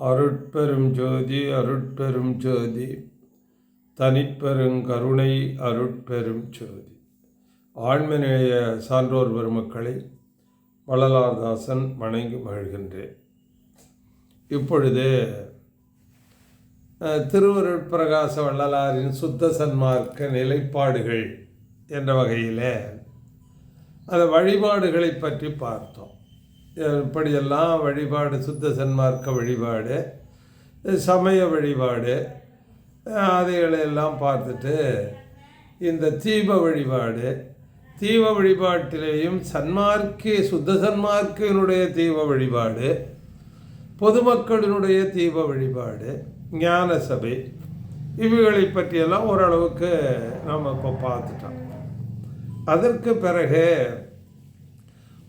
அருட்பெரும் ஜோதி அருட்பெரும் ஜோதி. தனிப்பெருங்கருணை அருட்பெரும் ஜோதி. ஆண்மநேய சான்றோர் பெருமக்களை வள்ளலார்தாசன் வணங்கி மகிழ்கின்றேன். இப்பொழுது திருவருட்பிரகாச வள்ளலாரின் சுத்த சன்மார்க்க நிலைப்பாடுகள் என்ற வகையில் அந்த வழிபாடுகளை பற்றி பார்த்தோம். இப்படியெல்லாம் வழிபாடு சுத்த சன்மார்க்க வழிபாடு சமய வழிபாடு அதைகளையெல்லாம் அதைகளெல்லாம் பார்த்துட்டு இந்த தீப வழிபாடு தீப வழிபாட்டிலேயும் சன்மார்க்க சுத்த சன்மார்க்கினுடைய தீப வழிபாடு பொதுமக்களினுடைய தீப வழிபாடு ஞான சபை இவைகளை பற்றியெல்லாம் ஓரளவுக்கு நாம் இப்போ பார்த்துட்டோம். அதற்கு பிறகு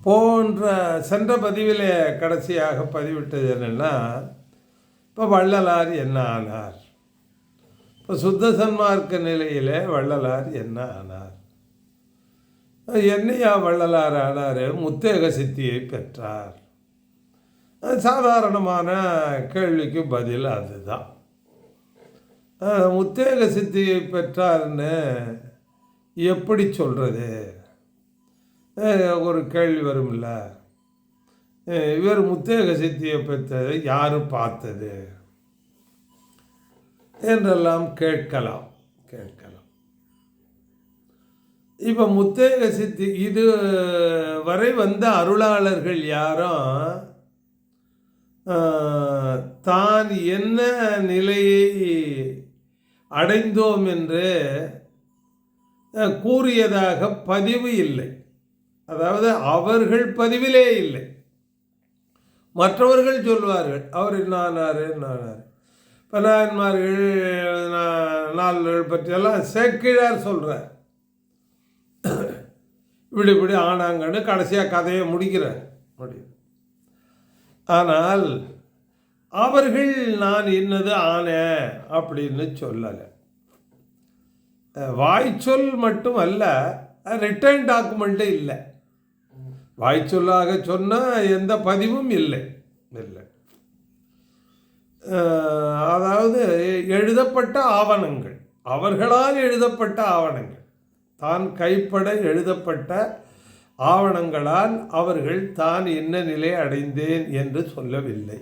போன்ற சென்ற பதிவிலே கடைசியாக பதிவிட்டது என்னென்னா இப்போ வள்ளலார் என்ன ஆனார்? இப்போ சுத்த சன்மார்க்க நிலையிலே வள்ளலார் என்ன ஆனார்? என்னையா வள்ளலார் ஆனார்? முத்தேக சித்தியை பெற்றார். சாதாரணமான கேள்விக்கு பதில் அதுதான். முத்தேக சித்தியை பெற்றார்னு எப்படி சொல்கிறது ஒரு கேள்வி வரும்ல. இவர் முத்தேக சித்தியை பெற்றதை யார் பார்த்தது? என்றெல்லாம் கேட்கலாம் கேட்கலாம். இப்போ முத்தேக சித்தி இது வரை வந்த அருளாளர்கள் யாரும் தான் என்ன நிலையை அடைந்தோம் என்று கூறியதாக பதிவு இல்லை. அதாவது அவர்கள் பதிவிலே இல்லை. மற்றவர்கள் சொல்வார்கள் அவர் நானார் என்னானார் பலான்மார்கள் நாள்கள் பற்றியெல்லாம் சேக்கிழார் சொல்கிறார் இப்படி இப்படி ஆனாங்கன்னு கடைசியாக கதையை முடிக்கிறார் முடியும் ஆனால் அவர்கள் நான் என்னது ஆனேன் அப்படின்னு சொல்லலை. வாய்ச்சொல் மட்டும் அல்ல ரிட்டர்ன் டாக்குமெண்ட்டு இல்லை. வாய்ச்சொல்லாக சொன்னால் எந்த பதிவும் இல்லை. இல்லை. அதாவது எழுதப்பட்ட ஆவணங்கள். அவர்களால் எழுதப்பட்ட ஆவணங்கள். தான் கைப்பட எழுதப்பட்ட ஆவணங்களால் அவர்கள் தான் என்ன நிலை அடைந்தேன் என்று சொல்லவில்லை.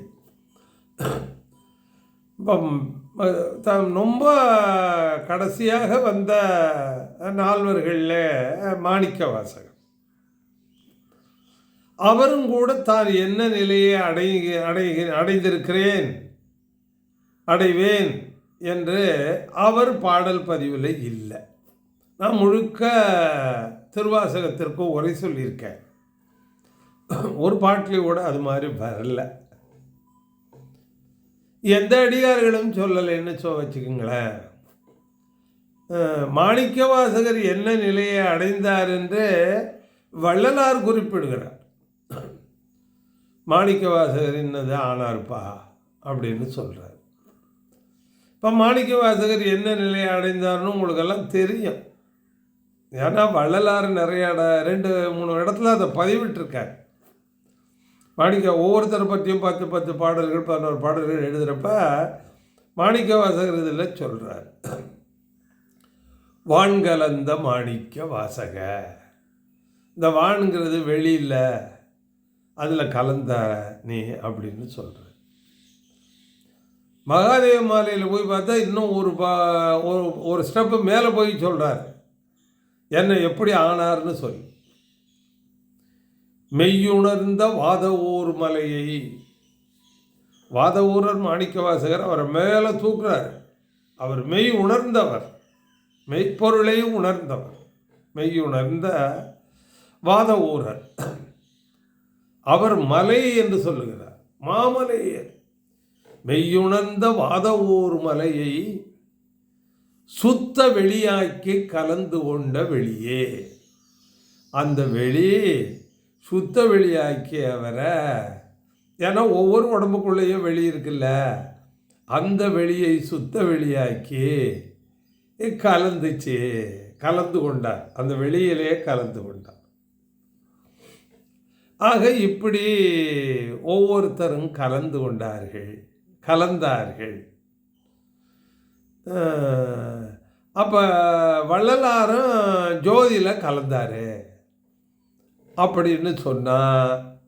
ரொம்ப கடைசியாக வந்த நால்வர்களில் மாணிக்க வாசகம் அவரும் கூட தான் என்ன நிலையை அடை அடை அடைந்திருக்கிறேன் அடைவேன் என்று அவர் பாடல் பதிவில் இல்லை. நான் முழுக்க திருவாசகத்திற்கும் உரை சொல்லியிருக்கேன். ஒரு பாட்டிலையும் கூட அது மாதிரி வரல. எந்த அடிகார்களும் சொல்லலைன்னு சொ வச்சுக்கோங்களேன். மாணிக்கவாசகர் என்ன நிலையை அடைந்தார் என்று வள்ளலார் குறிப்பிடுகிறார். மாணிக்க வாசகர் இன்னது ஆனார்ப்பா அப்படின்னு சொல்கிறார் இப்போ மாணிக்க வாசகர் என்ன நிலையை அடைந்தார்னு உங்களுக்கெல்லாம் தெரியும். ஏன்னா வள்ளலாறு நிறைய ரெண்டு மூணு இடத்துல அதை பதிவிட்டிருக்கார். மாணிக்க ஒவ்வொருத்தரை பற்றியும் பத்து பத்து பாடல்கள் பதினோரு பாடல்கள் எழுதுகிறப்ப மாணிக்க வாசகர் இதில் சொல்கிறார் வான்கலந்த மாணிக்க வாசக இந்த வான்கிறது வெளியில் அதில் கலந்த நீ அப்படின்னு சொல்கிற மகாதேவ மாலையில் போய் பார்த்தா இன்னும் ஒரு பா ஒரு ஒரு ஸ்டெப்பு மேலே போய் சொல்கிறார் என்னை எப்படி ஆனார்னு சொல்லி மெய்யுணர்ந்த வாத ஊர் மலையை. வாதவூரர் மாணிக்கவாசகர் அவரை மேலே தூக்குறார். அவர் மெய் உணர்ந்தவர். மெய்ப்பொருளை உணர்ந்தவர். மெய் உணர்ந்த வாத ஊரர் அவர் மலை என்று சொல்லுகிறார். மாமலையே மெய்யுணர்ந்த வாத ஊர் மலையை சுத்த வெளியாக்கி கலந்து கொண்ட வெளியே. அந்த வெளி சுத்த வெளியாக்கி அவரை ஏன்னா ஒவ்வொரு உடம்புக்குள்ளேயும் வெளி இருக்குல்ல அந்த வெளியை சுத்த வெளியாக்கி கலந்துச்சு கலந்து கொண்டார். அந்த வெளியிலே கலந்து கொண்டார். ஆக இப்படி ஒவ்வொருத்தரும் கலந்து கொண்டார்கள் கலந்தார்கள். அப்போ வள்ளலாரும் ஜோதியில் கலந்தார். அப்படின்னு சொன்னால்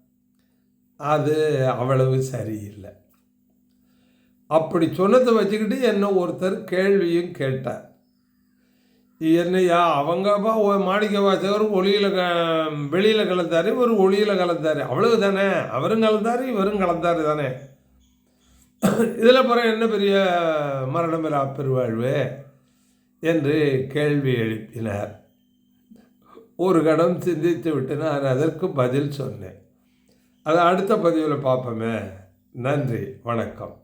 அது அவ்வளவு சரியில்லை. அப்படி சொன்னதை வச்சுக்கிட்டு என்ன ஒருத்தர் கேள்வியும் கேட்டார். என்னையா? அவங்கப்பா மாணிக்க வாசகர் ஒளியில் க வெளியில் கலந்தார் இவர் ஒளியில் கலந்தார். அவ்வளவு தானே? அவரும் கலந்தார் இவரும் கலந்தார் தானே? இதில் பிறகு என்ன பெரிய மரணமில்லா பெருவாழ்வு? என்று கேள்வி எழுப்பினார். ஒரு கடம் சிந்தித்து விட்டு நான் அதற்கு பதில் சொன்னேன். அதை அடுத்த பதிவில் பார்ப்போமே நன்றி வணக்கம்.